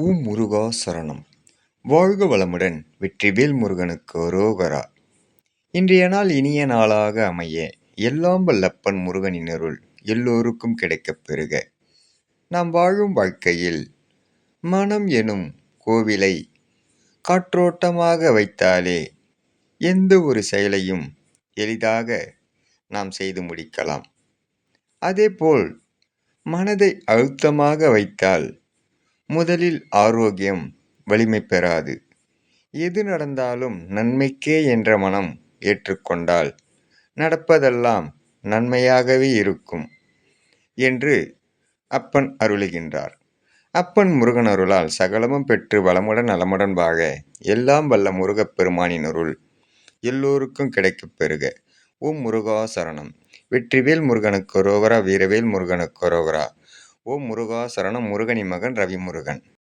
ஓம் முருகா சரணம். வாழ்க வளமுடன் வெற்றிவேல் முருகனுக்கு அரோகரா இன்றைய நாள் இனிய நாளாக அமைய எல்லாம் வல்லப்பன் முருகனின் அருள் எல்லோருக்கும் கிடைக்கப் பெறுக. நாம் வாழும் வாழ்க்கையில் மனம் எனும் கோவிலை காற்றோட்டமாக வைத்தாலே எந்த ஒரு செயலையும் எளிதாக நாம் செய்து முடிக்கலாம். அதேபோல் மனதை அழுத்தமாக வைத்தால் முதலில் ஆரோக்கியம் வலிமை பெறாது. எது நடந்தாலும் நன்மைக்கே என்ற மனம் ஏற்றுக்கொண்டால் நடப்பதெல்லாம் நன்மையாகவே இருக்கும் என்று அப்பன் அருளுகின்றார். அப்பன் முருகன் அருளால் சகலமும் பெற்று வளமுடன் நலமுடன் வாழ எல்லாம் வல்ல முருகப் பெருமானின் அருள் எல்லோருக்கும் கிடைக்கப் பெறுக. ஓம் முருகா சரணம். வெற்றிவேல் முருகனுக்கு ரோகரா வீரவேல் முருகனுக்கு ரோகரா ஓம் முருகா சரணம் முருகனி மகன் ரவி முருகன்